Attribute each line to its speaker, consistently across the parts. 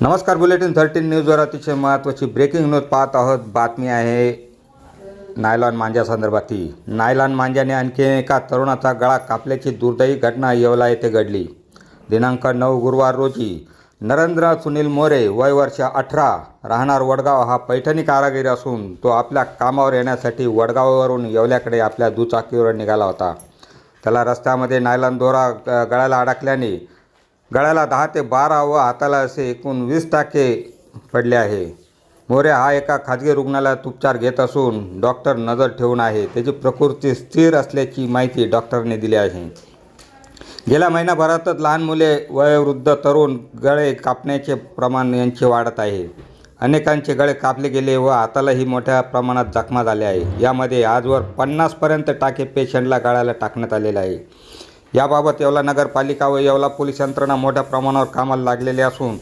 Speaker 1: नमस्कार bulletin thirteen न्यूजवर अतिशय महत्त्वाची ब्रेकिंग न्यूज पाहत आहोत. बातमी आहे नायलॉन मांजासंदर्भातली नायलॉन मांजाने आणखी एका तरुणाचा गळा कापल्याची दुर्दैवी घटना येवला येथे घडली. दिनांक नऊ गुरुवार रोजी नरेंद्र सुनील मोरे वय वर्ष अठरा राहणार वडगाव हा पैठणी कारागीर असून तो आपल्या कामावर येण्यासाठी वडगावावरून येवल्याकडे आपल्या दुचाकीवर निघाला होता. त्याला रस्त्यामध्ये नायलॉन दोरा गळ्याला अडकल्याने गळ्याला दहा ते बारा व हाताला असे एकूण वीस टाके पडले आहे. मोरे हा एका खाजगी रुग्णालयात उपचार घेत असून डॉक्टर नजर ठेवून आहे. त्याची प्रकृती स्थिर असल्याची माहिती डॉक्टरने दिली आहे. गेल्या महिनाभरातच लहान मुले वयोवृद्ध तरुण गळे कापण्याचे प्रमाण यांचे वाढत आहे. अनेकांचे गळे कापले गेले व हातालाही मोठ्या प्रमाणात जखमा झाल्या आहे. यामध्ये आजवर पन्नासपर्यंत टाके पेशंटला गळ्याला टाकण्यात आलेले आहे. याबाबत येवला नगरपालिका व येवला पोलीस यंत्रणा मोठ्या प्रमाणावर कामाला लागलेली असून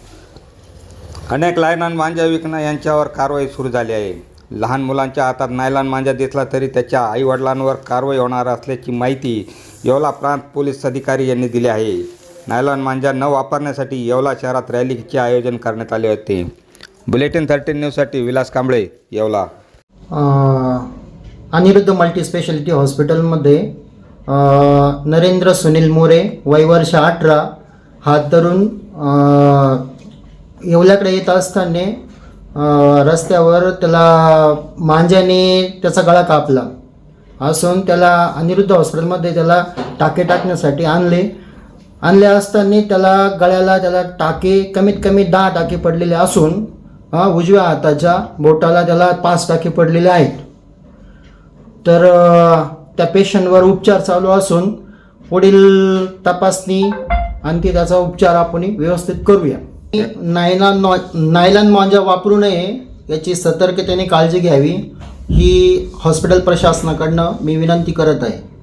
Speaker 1: अनेक लायनान मांजा विकणं यांच्यावर कारवाई सुरू झाली आहे. लहान मुलांच्या हातात नायलॉन मांजा दिसला तरी त्याच्या आईवडिलांवर कारवाई होणार असल्याची माहिती येवला प्रांत पोलीस अधिकारी यांनी दिली आहे. नायलॉन मांजा न वापरण्यासाठी येवला शहरात रॅलीचे आयोजन करण्यात आले होते. बुलेटिन थर्टीन न्यूजसाठी विलास कांबळे येवला.
Speaker 2: अनिरुद्ध मल्टी स्पेशालिटी हॉस्पिटलमध्ये नरेंद्र सुनील मोरे वयवर्ष अठरा हा तरुण येवल्याकडे येत असताना रस्त्यावर त्याला मांजाने त्याचा गळा कापला. असून त्याला अनिरुद्ध हॉस्पिटलमध्ये त्याला टाके टाकण्यासाठी आणले. आणले असताना त्याला गळ्याला त्याला टाके कमीत कमी दहा टाके पडलेले असून उजव्या हाताच्या बोटाला त्याला पाच टाके पडलेले आहेत. तर त्या पेशंटवर उपचार चालू असून पुढील तपासणी आणखी त्याचा उपचार आपण व्यवस्थित करूया. नायलॉन नॉ नायलॉन मांजा वापरू नये याची सतर्कतेने काळजी घ्यावी ही हॉस्पिटल प्रशासनाकडनं मी विनंती करत आहे.